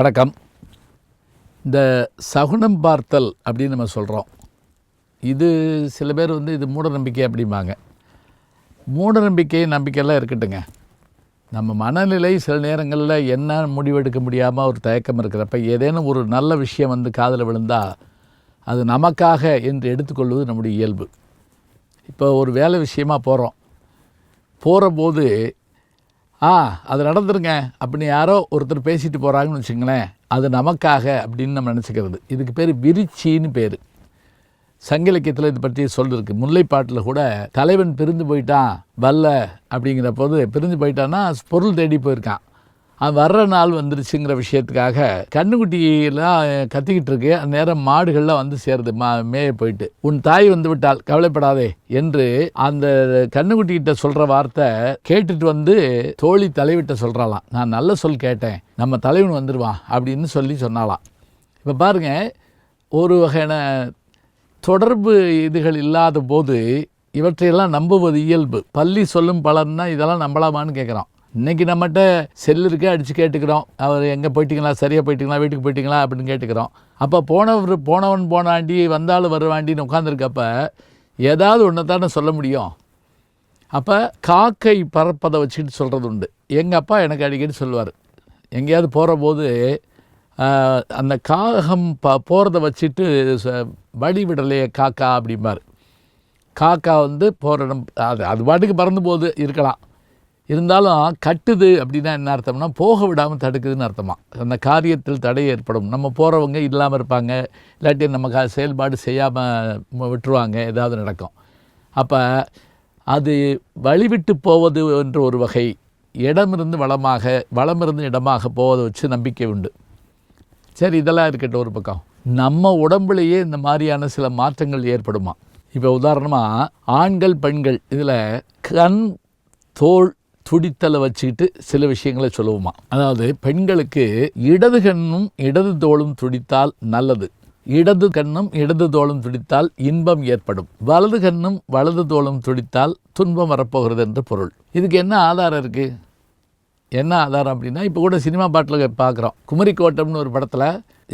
வணக்கம். இந்த சகுனம் பார்த்தல் அப்படின்னு நம்ம சொல்கிறோம் இது சில பேர் வந்து இது மூட நம்பிக்கை அப்படிம்பாங்க. மூட நம்பிக்கை நம்பிக்கையெல்லாம் இருக்கட்டுங்க. நம்ம மனநிலை சில நேரங்களில் என்ன முடிவெடுக்க முடியாமல் ஒரு தயக்கம் இருக்கிறப்ப ஏதேனும் ஒரு நல்ல விஷயம் வந்து காதில் விழுந்தால் அது நமக்காக என்று எடுத்துக்கொள்வது நம்முடைய இயல்பு. இப்போ ஒரு வேலை விஷயமா போகிறோம் போகிற போது ஆ அது நடந்துருங்க. அப்படின்னு யாரோ ஒருத்தர் பேசிட்டு போகிறாங்கன்னு வச்சுங்களேன் அது நமக்காக அப்படின்னு நம்ம நினச்சிக்கிறது. இதுக்கு பேர் விரிச்சின்னு பேர். சங்க இலக்கியத்தில் இது பற்றி சொல்லிருக்கு. முல்லைப்பாட்டில் கூட தலைவன் பிரிந்து போயிட்டான் வல்ல அப்படிங்கிற போது பிரிந்து போயிட்டான்னா பொருள் தேடி போயிருக்கான். வர்ற நாள் வந்துருச்சுங்கிற விஷயத்துக்காக கண்ணுக்குட்டியெல்லாம் கத்திக்கிட்டு இருக்கு அந்த நேரம் மாடுகள்லாம் வந்து சேருது. மா மேய போயிட்டு. உன் தாய் வந்து விட்டால் கவலைப்படாதே என்று அந்த கண்ணுக்குட்டிகிட்ட சொல்கிற வார்த்தை கேட்டுட்டு வந்து தோழி தலைவிட்ட சொல்கிறாளாம் நான் நல்ல சொல் கேட்டேன். நம்ம தலைவன் வந்துடுவான் அப்படின்னு சொல்லி சொன்னாலாம் இப்போ பாருங்க ஒரு வகையான தொடர்பு இதுகள் இல்லாத போது இவற்றையெல்லாம் நம்புவது இயல்பு. பள்ளி சொல்லும் பலன்னா இதெல்லாம் நம்பலாமான்னு கேட்குறோம் இன்றைக்கி நம்மகிட்ட செல் இருக்கே அடித்து கேட்டுக்கிறோம். அவர் எங்கே போயிட்டீங்களா? சரியாக போயிட்டீங்களா? வீட்டுக்கு போயிட்டீங்களா? அப்படின்னு கேட்டுக்கிறோம். அப்போ போனவர் போனவன் போனாண்டி வந்தாலும் வருவாண்டின்னு உட்காந்துருக்கப்ப ஏதாவது ஒன்று தானே சொல்ல முடியும். அப்போ காக்கை பறப்பதை வச்சுக்கிட்டு சொல்கிறது உண்டு. எங்கள் அப்பா எனக்கு அடிக்கடி சொல்லுவார். எங்கேயாவது போகிற போது அந்த காகம் ப போகிறத வச்சுட்டு ச- வழி விடலையே காக்கா அப்படிம்பார். காக்கா வந்து போகிற இடம் அது அது பாட்டுக்கு பறந்து போகுது இருக்கலாம். இருந்தாலும் கட்டுது அப்படின்னா என்ன அர்த்தம்னா போக விடாமல் தடுக்குதுன்னு அர்த்தமாக அந்த காரியத்தில் தடை ஏற்படும். நம்ம போகிறவங்க இல்லாமல் இருப்பாங்க. இல்லாட்டி நம்ம செயல்பாடு செய்யாமல் விட்டுருவாங்க. ஏதாவது நடக்கும். அப்போ அது வழிவிட்டு போவது என்ற ஒரு வகை இடமிருந்து வளமாக வளமிருந்து இடமாக போவதை வச்சு நம்பிக்கை உண்டு. சரி இதெல்லாம் இருக்கட்டும் ஒரு பக்கம். நம்ம உடம்புலையே இந்த மாதிரியான சில மாற்றங்கள் ஏற்படுமா? இப்போ உதாரணமாக ஆண்கள் பெண்கள் இதில் கண் தோல் துடித்தலை வச்சுக்கிட்டு சில விஷயங்களை சொல்லுவோமா. அதாவது பெண்களுக்கு இடது கண்ணும் இடது தோளும் துடித்தால் நல்லது. இடது கண்ணும் இடது தோளும் துடித்தால் இன்பம் ஏற்படும். வலது கண்ணும் வலது தோளும் துடித்தால் துன்பம் வரப்போகிறது என்று பொருள். இதுக்கு என்ன ஆதாரம் இருக்குது என்ன ஆதாரம் அப்படின்னா இப்போ கூட சினிமா பாட்டில் பார்க்குறோம் குமரி கோட்டம்னு ஒரு படத்தில்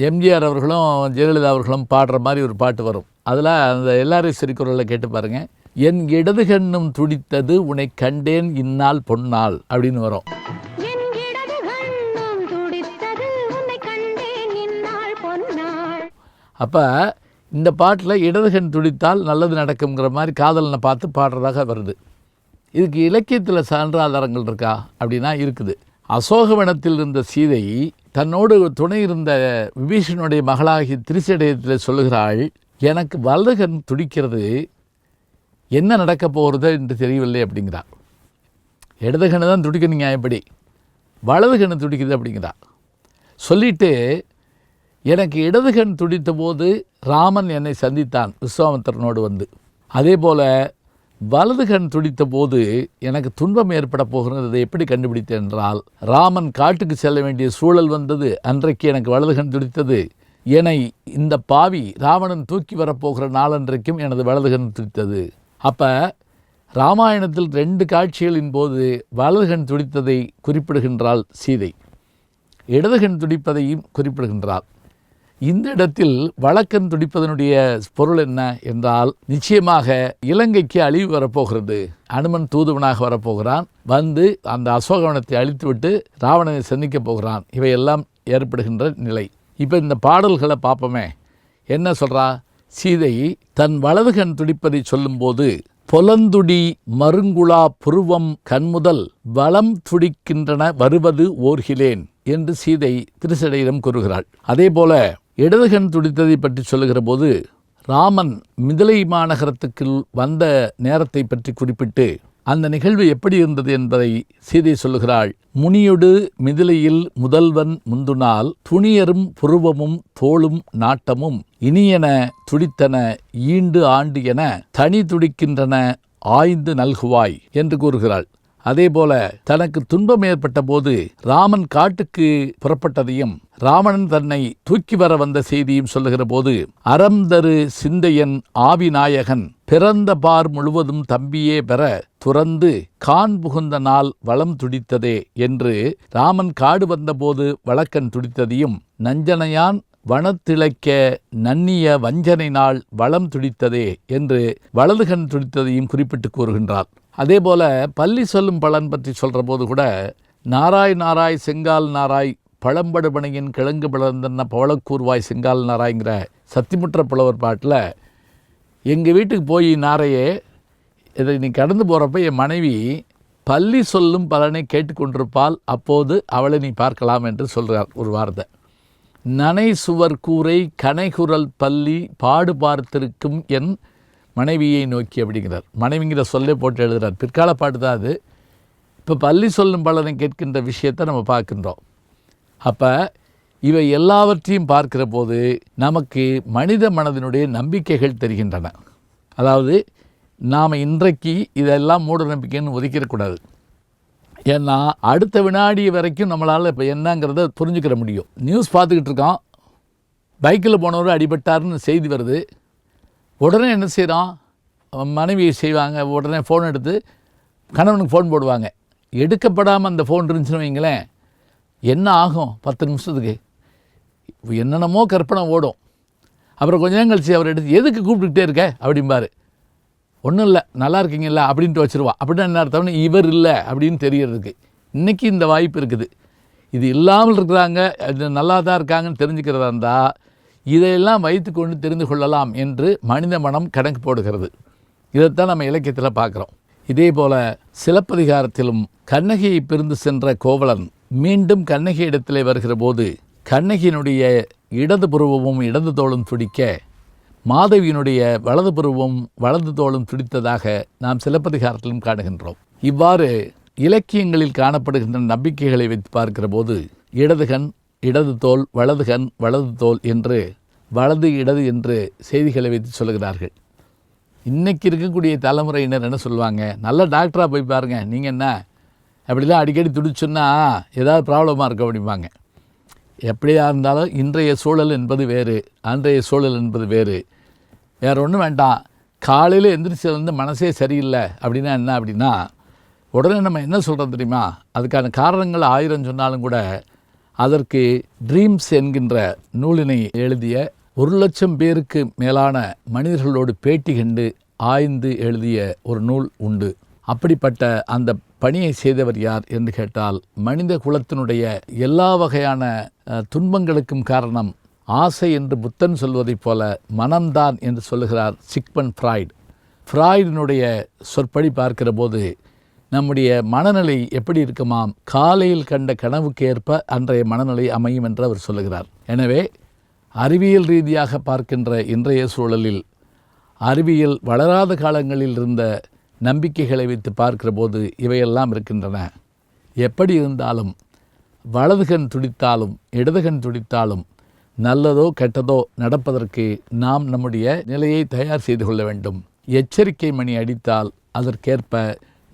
எம்ஜிஆர் அவர்களும் ஜெயலலிதா அவர்களும் பாடுற மாதிரி ஒரு பாட்டு வரும். அதில் அந்த எல்லாரும் சிரிக்குறளில் கேட்டு பாருங்கள் என் இடது கண்ணும் துடித்தது உன்னை கண்டேன் இந்நாள் பொன்னாள் அப்படின்னு வரும். அப்போ இந்த பாட்டில் இடது கண் துடித்தால் நல்லது நடக்குங்கிற மாதிரி காதலனை பார்த்து பாடுறதாக வருது. இதுக்கு இலக்கியத்தில் சான்ற ஆதாரங்கள் இருக்கா அப்படின்னா இருக்குது. அசோகவனத்தில் இருந்த சீதை தன்னோடு துணை இருந்த விபீஷனுடைய மகளாகி திருச்சடயத்தில் சொல்லுகிறாள் எனக்கு வலது கண் துடிக்கிறது என்ன நடக்கப் போகிறது என்று தெரியவில்லை அப்படிங்கிறா. இடது கண்ணு தான் துடிக்கணும் நியாயப்படி. வலது கண்ணு துடிக்குது அப்படிங்கிறா. சொல்லிட்டு எனக்கு இடது கண் துடித்த போது ராமன் என்னை சந்தித்தான் விஸ்வாமித்திரனோடு வந்து. அதே போல் வலது கண் துடித்த போது எனக்கு துன்பம் ஏற்பட போகிறது அதை எப்படி கண்டுபிடித்தேன் என்றால் ராமன் காட்டுக்கு செல்ல வேண்டிய சூழல் வந்தது அன்றைக்கு எனக்கு வலது கண் துடித்தது. என்னை இந்த பாவி ராவணன் தூக்கி வரப்போகிற நாளன்றைக்கும் எனது வலது கண் துடித்தது. அப்போ ராமாயணத்தில் ரெண்டு காட்சிகளின் போது வலதுகண் துடித்ததை குறிப்பிடுகின்றாள் சீதை. இடதுகண் துடிப்பதையும் குறிப்பிடுகின்றாள். இந்த இடத்தில் வழக்கன் துடிப்பதனுடைய பொருள் என்ன என்றால் நிச்சயமாக இலங்கைக்கு அழிவு வரப்போகிறது. அனுமன் தூதுவனாக வரப்போகிறான். வந்து அந்த அசோகவனத்தை அழித்துவிட்டு ராவணனை சந்திக்கப் போகிறான். இவையெல்லாம் ஏற்படுகின்ற நிலை. இப்போ இந்த பாடல்களை பார்ப்போமே. என்ன சொல்கிறா சீதை தன் வலது கண் துடிப்பதை சொல்லும்போது பொலந்துடி மருங்குழா புருவம் கண்முதல் வலம் துடிக்கின்றன வருவது ஓர்கிலேன் என்று சீதை திருசடையிடம் கூறுகிறாள். அதே போல இடது கண் துடித்ததை பற்றி சொல்லுகிற போது ராமன் மிதிலை மாநகரத்துக்கு வந்த நேரத்தை பற்றி குறிப்பிட்டு அந்த நிகழ்வு எப்படி இருந்தது என்பதை சீதை சொல்லுகிறாள். முனியொடு மிதிலையில் முதல்வன் முந்துனால் துணியரும் புருவமும் தோளும் நாட்டமும் இனியன துடித்தன ஈண்டு ஆண்டு என தனி துடிக்கின்றன ஆய்ந்து நல்குவாய் என்று கூறுகிறாள். அதே போல தனக்கு துன்பம் ஏற்பட்ட போது ராமன் காட்டுக்கு புறப்பட்டதையும் ராவணன் தன்னை தூக்கி வர வந்த செய்தியும் சொல்லுகிற போது அறம் சிந்தையன் ஆவிநாயகன் பிறந்த பார் முழுவதும் தம்பியே பெற துறந்து கான் புகுந்த நாள் வளம் துடித்ததே என்று ராமன் காடு வந்தபோது வழக்கன் துடித்ததையும் நஞ்சனையான் வனத்திளைக்க நன்னிய வஞ்சனை நாள் வளம் துடித்ததே என்று வலதுகண் துடித்ததையும் குறிப்பிட்டு கூறுகின்றார். அதே போல் பள்ளி சொல்லும் பலன் பற்றி சொல்கிற போது கூட நாராய் நாராய் செங்கால் நாராய் பழம்படுபனையின் கிழங்கு பிளந்தன்ன பவளக்கூர்வாய் செங்கால் நாராய்ங்கிற சத்திமுற்ற புலவர் பாட்டில் எங்கள் வீட்டுக்கு போய் நாரையே இதை நீ கடந்து போகிறப்ப என் மனைவி பள்ளி சொல்லும் பலனை கேட்டுக்கொண்டிருப்பால் அப்போது அவளை நீ பார்க்கலாம் என்று சொல்கிறார் ஒரு வார்த்தை. நனை சுவர் கூரை கனைகுரல் பள்ளி பாடு பார்த்திருக்கும் என் மனைவியை நோக்கி அப்படிங்கிறார். மனைவிங்கிற சொல்லே போட்டு எழுதுகிறார் பிற்கால பாட்டு தான் அது. இப்போ பள்ளி சொல்லும் பலனை கேட்கின்ற விஷயத்தை நம்ம பார்க்கின்றோம். அப்போ இவை எல்லாவற்றையும் பார்க்கிற போது நமக்கு மனித மனதினுடைய நம்பிக்கைகள் தெரிகின்றன. அதாவது நாம் இன்றைக்கு இதெல்லாம் மூட நம்பிக்கைன்னு ஒதுக்கிடக்கூடாது ஏன்னா அடுத்த வினாடி வரைக்கும் நம்மளால் இப்போ என்னங்கிறத புரிஞ்சுக்கிற முடியும். நியூஸ் பார்த்துக்கிட்டு இருக்கோம். பைக்கில் போனவர் அடிபட்டார்னு செய்தி வருது. உடனே என்ன செய்கிறோம் மனைவி செய்வாங்க. உடனே ஃபோன் எடுத்து கணவனுக்கு ஃபோன் போடுவாங்க. எடுக்கப்படாமல் அந்த ஃபோன் இருந்துச்சுன்னு வைங்களேன் என்ன ஆகும்? பத்து நிமிஷத்துக்கு. என்னென்னமோ கற்பனை ஓடும். அப்புறம் கொஞ்ச நேரம் கழிச்சு அவர் எடுத்து எதுக்கு கூப்பிட்டுக்கிட்டே இருக்க? அப்படிம்பாரு. ஒன்றும் இல்லை. நல்லா இருக்கீங்களா அப்படின்ட்டு வச்சுருவான் அப்படின்னா என்ன அர்த்தம்னு இவர் இல்லை. அப்படின்னு தெரியறதுக்கு. இன்றைக்கி இந்த வாய்ப்பு இருக்குது. இது இல்லாமல் இருக்கிறாங்க. அது நல்லா தான் இருக்காங்கன்னு தெரிஞ்சுக்கிறதா இருந்தால் இதையெல்லாம் வைத்துக்கொண்டு தெரிந்து கொள்ளலாம் என்று மனித மனம் கணக்கு போடுகிறது. இதைத்தான் நம்ம இலக்கியத்தில் பார்க்குறோம். இதே போல சிலப்பதிகாரத்திலும் கண்ணகியை பிரிந்து சென்ற கோவலன் மீண்டும் கண்ணகி இடத்திலே வருகிற போது கண்ணகியினுடைய இடது புருவமும் இடது தோளும் துடிக்க மாதவியினுடைய வலது புருவம் வலது தோளும் துடித்ததாக நாம் சிலப்பதிகாரத்திலும் காணுகின்றோம். இவ்வாறு இலக்கியங்களில் காணப்படுகின்ற நம்பிக்கைகளை வைத்து பார்க்கிற போது இடதுகண் இடது தோல் வலது கண் வலது தோல் என்று வலது இடது என்று செய்திகளை வைத்து சொல்லுகிறார்கள். இன்றைக்கி இருக்கக்கூடிய தலைமுறையினர் என்ன சொல்லுவாங்க? நல்ல டாக்டராக போய் பாருங்கள் நீங்கள் என்ன? அப்படிலாம் அடிக்கடி துடிச்சுன்னா ஏதாவது ப்ராப்ளமாக இருக்கும் அப்படிம்பாங்க. எப்படியா இருந்தாலும் இன்றைய சூழல் என்பது வேறு அன்றைய சூழல் என்பது வேறு. வேறு ஒன்றும் வேண்டாம். காலையில் எந்திரிச்சதுலேருந்து மனசே சரியில்லை அப்படின்னா என்ன அப்படின்னா உடனே நம்ம என்ன சொல்கிறோம் தெரியுமா? அதுக்கான காரணங்கள் ஆயிரம் சொன்னாலும் கூட அதற்கு ட்ரீம்ஸ் என்கின்ற நூலினை எழுதிய ஒரு லட்சம் பேருக்கு மேலான மனிதர்களோடு பேட்டி கண்டு ஆய்ந்து எழுதிய ஒரு நூல் உண்டு. அப்படிப்பட்ட அந்த பணியை செய்தவர் யார் என்று கேட்டால் மனித குலத்தினுடைய எல்லா வகையான துன்பங்களுக்கும் காரணம் ஆசை என்று புத்தன் சொல்வதைப் போல மனம்தான் என்று சொல்லுகிறார் சிக்மன் ஃப்ராய்டு. ஃப்ராய்டினுடைய சொற்படி பார்க்கிற போது நம்முடைய மனநிலை எப்படி இருக்குமாம் காலையில் கண்ட கனவுக்கேற்ப அன்றைய மனநிலை அமையும் என்று அவர் சொல்லுகிறார். எனவே அறிவியல் ரீதியாக பார்க்கின்ற இன்றைய சூழலில் அறிவியல் வளராத காலங்களில் இருந்த நம்பிக்கைகளை வைத்து பார்க்கிற போது இவையெல்லாம் இருக்கின்றன. எப்படி இருந்தாலும் வலதுகண் துடித்தாலும் இடதுகண் துடித்தாலும் நல்லதோ கெட்டதோ நடப்பதற்கு நாம் நம்முடைய நிலையை தயார் செய்து கொள்ள வேண்டும். எச்சரிக்கை மணி அடித்தால் அதற்கேற்ப